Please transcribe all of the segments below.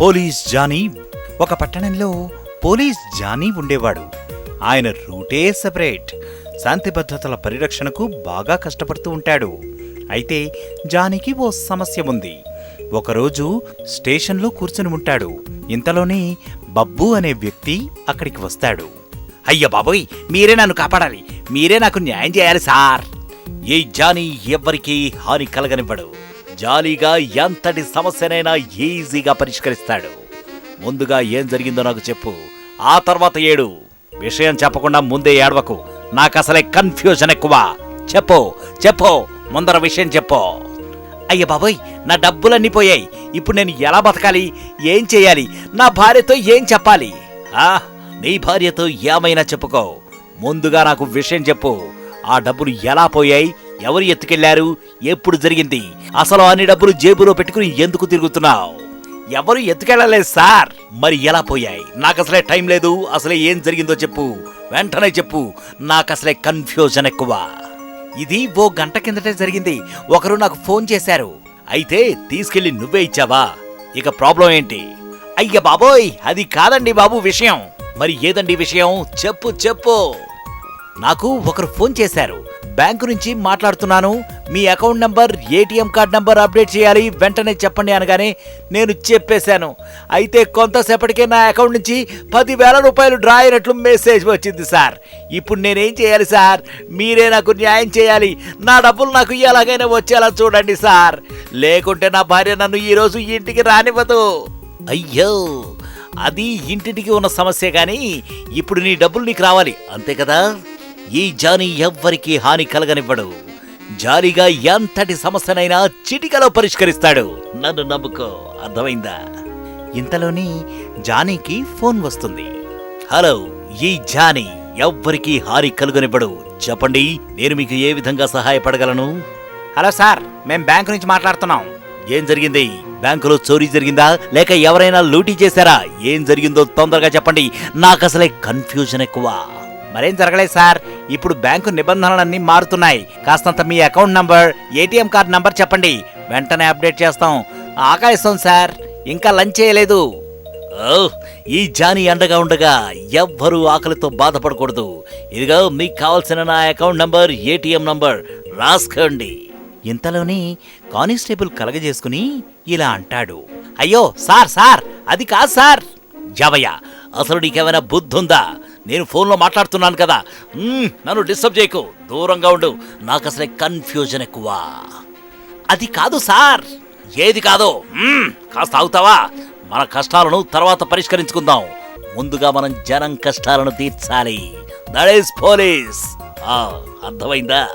Police Johnny. ఒక పట్టణంలో police Johnny ఉండేవాడు. ఆయన రూటే సెపరేట్. శాంతి భద్రతల పరిరక్షణకు బాగా కష్టపడుతూ ఉంటాడు. అయితే జానీకి ఓ సమస్య ఉంది. ఒకరోజు స్టేషన్లో కూర్చుని ఉంటాడు. ఇంతలోనే బబ్బు అనే వ్యక్తి అక్కడికి వస్తాడు. అయ్య బాబోయ్! మీరే నన్ను కాపాడాలి. మీరే నాకు న్యాయం చేయాలి సార్. ఏ జానీ ఎవ్వరికీ హాని కలగనివ్వడు. జాలీగా ఎంతటి సమస్యనైనా ఈజీగా పరిష్కరిస్తాడు. ముందుగా ఏం జరిగిందో నాకు చెప్పు. ఆ తర్వాత ఏడు. విషయం చెప్పకుండా ముందే ఏడవకు. నాకు అసలే కన్ఫ్యూజన్ ఎక్కువ. చెప్పు చెప్పు. ముందర విషయం చెప్పు. అయ్య బాబోయ్ నా డబ్బులన్నీ పోయాయి. ఇప్పుడు నేను ఎలా బతకాలి? ఏం చేయాలి? నా భార్యతో ఏం చెప్పాలి? ఆ నీ భార్యతో ఏమైనా చెప్పుకో. ముందుగా నాకు విషయం చెప్పు. ఆ డబ్బులు ఎలా పోయాయి? ఎవరు ఎత్తుకెళ్ళారు? ఎప్పుడు జరిగింది? అసలు అన్ని డబ్బులు జేబులో పెట్టుకుని ఎందుకు తిరుగుతున్నావు? ఎవరు ఎత్తుకెళ్ళలేదు సార్. మరి ఎలా పోయాయి? నాకు అసలే టైం లేదు. అసలే ఏం జరిగిందో చెప్పు. వెంటనే చెప్పు. నాకు అసలే కన్ఫ్యూజన్ ఎక్కువ. ఇది ఓ గంట కిందటే జరిగింది. ఒకరు నాకు ఫోన్ చేశారు. అయితే తీసుకెళ్ళి నువ్వే ఇచ్చావా? ఇక ప్రాబ్లం ఏంటి? అయ్య బాబోయ్! అది కాదండి బాబు విషయం. మరి ఏదండి విషయం? చెప్పు చెప్పు. నాకు ఒకరు ఫోన్ చేశారు. బ్యాంకు నుంచి మాట్లాడుతున్నాను. మీ account number ATM card number update చేయాలి. వెంటనే చెప్పండి అనగానే నేను చెప్పేశాను. అయితే కొంతసేపటికే నా అకౌంట్ నుంచి పదివేల రూపాయలు డ్రా అయినట్లు మెసేజ్ వచ్చింది సార్. ఇప్పుడు నేనేం చేయాలి సార్? మీరే నాకు న్యాయం చేయాలి. నా డబ్బులు నాకు ఎలాగైనా వచ్చేలా చూడండి సార్. లేకుంటే నా భార్య నన్ను ఈరోజు ఇంటికి రానివ్వదు. అయ్యో! అది ఇంటింటికి ఉన్న సమస్య కానీ ఇప్పుడు నీ డబ్బులు నీకు రావాలి. అంతే కదా? ఈ జానీ ఎవ్వరికీ హాని కలగనివ్వడు. జాలీగా ఎంతటి సమస్యనైనా చిటికలో పరిష్కరిస్తాడు. నన్ను నమ్ముకో. అర్థమైందా? ఇంతలోని జానీకి ఫోన్ వస్తుంది. హలో ఈ జానీ ఎవ్వరికీ హాని కలుగనివ్వడు. చెప్పండి నేను మీకు ఏ విధంగా సహాయపడగలను? హలో సార్ మేం బ్యాంకు నుంచి మాట్లాడుతున్నాం. ఏం జరిగింది? బ్యాంకులో చోరీ జరిగిందా? లేక ఎవరైనా లూటీ చేశారా? ఏం జరిగిందో తొందరగా చెప్పండి. నాకు అసలే కన్ఫ్యూజన్ ఎక్కువ. మరేం జరగలేదు సార్. ఇప్పుడు బ్యాంకు నిబంధనలన్నీ మారుతున్నాయి. కాస్తంత మీ account number ATM card number చెప్పండి. వెంటనే అప్డేట్ చేస్తాం. ఆకాశం సార్ ఇంకా లంచ్ చేయలేదు. ఓ, ఈ జానీ అండగా ఉండగా ఎవ్వరూ ఆకలితో బాధపడకూడదు. ఇదిగో మీకు కావాల్సిన నా అకౌంట్ నంబర్ ఏటీఎం నంబర్ రాసుకోండి. ఇంతలోనే కానిస్టేబుల్ కలగజేసుకుని ఇలా అంటాడు. అయ్యో సార్ సార్ అది కాదు సార్. జవయ్య అసలు నీకేమైనా బుద్ధుందా? నేను ఫోన్లో మాట్లాడుతున్నాను కదా. నన్ను డిస్టర్బ్ చేయకు. దూరంగా ఉండు. నాకు అసలే కన్ఫ్యూజన్ ఎక్కువ. అది కాదు సార్. ఏది కాదు. కాస్త ఆగుతావా? మన కష్టాలను తర్వాత పరిష్కరించుకుందాం. ముందుగా మనం జనం కష్టాలను తీర్చాలి. దట్ ఈస్ పోలీస్ అర్థమైందా?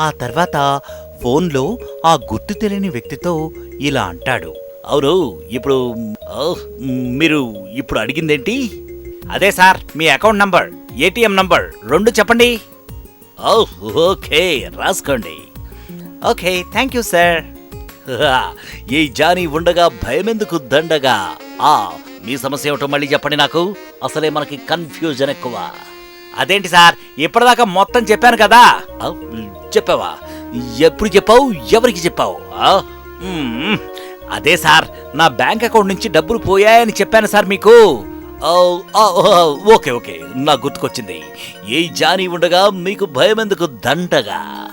ఆ తర్వాత ఫోన్లో ఆ గుర్తు తెలియని వ్యక్తితో ఇలా అంటాడు. అవును ఇప్పుడు మీరు ఇప్పుడు అడిగిందేంటి? అదే సార్ మీ అకౌంట్ నంబర్ ఏటీఎం నంబర్ రెండు చెప్పండి. ఓకే రాసుకోండి. Okay thank you sir. ఈ జానీ ఉండగా భయమెందుకు దండగా? ఆ మీ సమస్య ఏమిటో మళ్ళీ చెప్పండి నాకు. అసలే మనకి కన్ఫ్యూజన్ ఎక్కువ. అదేంటి సార్ ఇప్పటిదాకా మొత్తం చెప్పాను కదా. చెప్పావా? ఎప్పుడు చెప్పావు? ఎవరికి చెప్పావు. అదే సార్ నా బ్యాంక్ అకౌంట్ నుంచి డబ్బులు పోయాయని చెప్పాను సార్ మీకు. ఓకే ఓకే నా గుర్తుకొచ్చింది. ఏ జానీ ఉండగా మీకు భయమెందుకు దండగా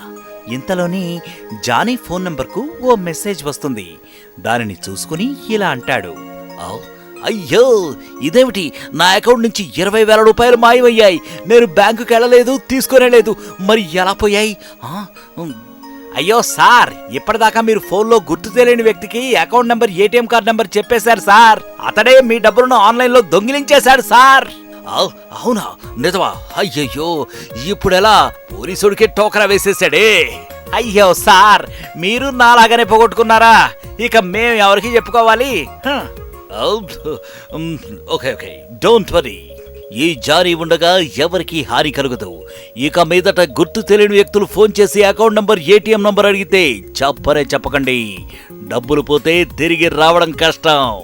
ఇంతలోని జానీ ఫోన్ నంబర్కు ఓ మెసేజ్ వస్తుంది. దానిని చూసుకుని ఇలా అంటాడు. Oh, అయ్యో! ఇదేమిటి? నా అకౌంట్ నుంచి ఇరవై వేల రూపాయలు మాయమయ్యాయి. నేను బ్యాంకుకి వెళ్ళలేదు తీసుకోనేలేదు. మరి ఎలా పోయాయి? ఆ, అయ్యో సార్ ఇప్పటిదాకా మీరు ఫోన్లో గుర్తు తెలియని వ్యక్తికి account number ATM card number చెప్పేశారు సార్. అతడే మీ డబ్బులను ఆన్లైన్లో దొంగిలించేశాడు సార్. అవునా? నిజమా? అయ్యయ్యో ఇప్పుడెలా పోలీసుడికి టోకరా వేసేసాడే అయ్యో సార్ మీరు నాలాగానే పోగొట్టుకున్నారా? ఇక మేము ఎవరికి చెప్పుకోవాలి? Okay okay. Don't worry. ఈ జారీ ఉండగా ఎవరికి హాని కలుగదు. ఇక మీదట గుర్తు తెలియని వ్యక్తులు ఫోన్ చేసి అకౌంట్ నంబర్ ఏటీఎం నంబర్ అడిగితే చెప్పరే చెప్పకండి. డబ్బులు పోతే తిరిగి రావడం కష్టం.